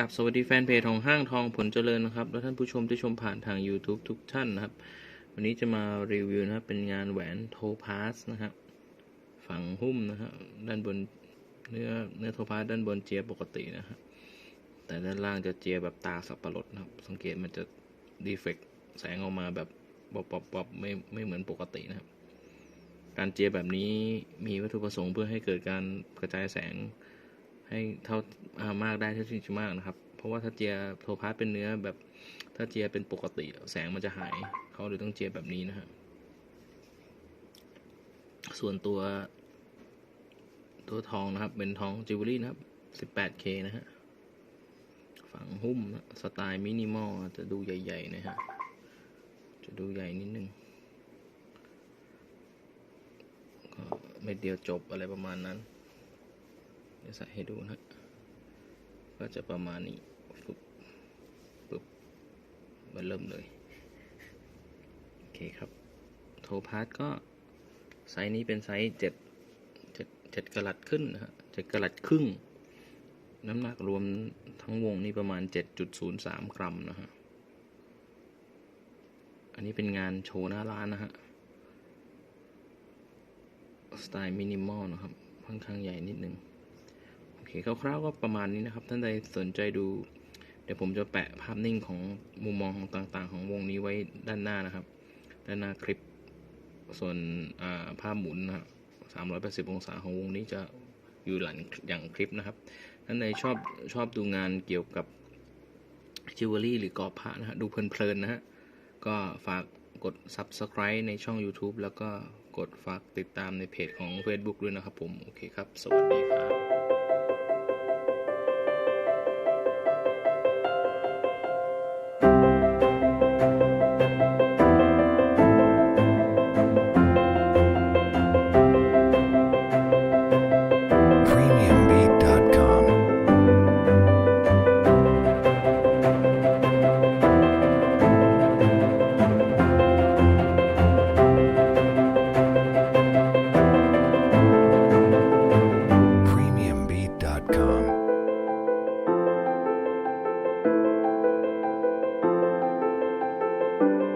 กับสวัสดีแฟนเพจของห้างทองผลเจริญนะครับ และท่านผู้ชมที่ชมผ่านทาง YouTube ทุกท่านนะครับ วันนี้จะมารีวิวนะครับ เป็นงานแหวนโทพาสนะครับฝังหุ้มนะครับด้านบนเนื้อเนื้อโทพาสด้านบนเจียปกตินะครับแต่ด้านล่างจะเจียแบบตาสับปะรดนะครับ สังเกตมันจะดีเฟกแสงออกมาแบบบอบๆบไม่ไม่เหมือนปกตินะครับ การเจียแบบนี้มีวัตถุประสงค์เพื่อให้เกิดการกระจายแสง ให้เท่ามากได้เท่าที่จะมากนะครับ เพราะว่าถ้าเจียโทพาสเป็นเนื้อแบบถ้าเจียเป็นปกติแสงมันจะหายเขาเลยต้องเจียแบบนี้นะฮะส่วนตัว ตัวทองนะครับ เป็นทองจิวเวลรี่นะครับ 18K นะฮะฝังหุ้มนะสไตล์มินิมอลจะดูใหญ่ ๆ นะฮะ จะดูใหญ่นิดนึงก็เม็ดเดียวจบอะไรประมาณนั้น เดี๋ยวใส่ให้ดูนะ ก็จะประมาณนี้ปึ๊บปึ๊บมาเริ่มเลย โอเคครับ โทพาสก็ ไซส์นี้เป็นไซส์เจ็ดเจ็ดเจ็ดกะลัดขึ้นนะฮะเจ็ดกะลัดครึ่ง น้ำหนักรวมทั้งวงนี่ประมาณ 7.03 กรัมนะฮะ อันนี้เป็นงานโชว์หน้าร้านนะฮะ สไตล์มินิมอลนะครับค่อนข้างใหญ่นิดนึง เคคร่าวๆก็ประมาณนี้นะครับ ท่านใดสนใจดู เดี๋ยวผมจะแปะภาพนิ่งของมุมมองของต่างๆ ของวงนี้ไว้ด้านหน้านะครับ ด้านหน้าคลิป ส่วนภาพหมุนนะ380องศาของวงนี้จะอยู่หลังอย่างคลิปนะครับ ท่านใดชอบชอบดูงานเกี่ยวกับจิวเวลรี่หรือกอบพระนะฮะดูเพลินๆนะฮะก็ฝากกด Subscribe ในช่อง YouTube แล้วก็กดฝากติดตามในเพจของ Facebook ด้วยนะครับผม โอเคครับ สวัสดีครับ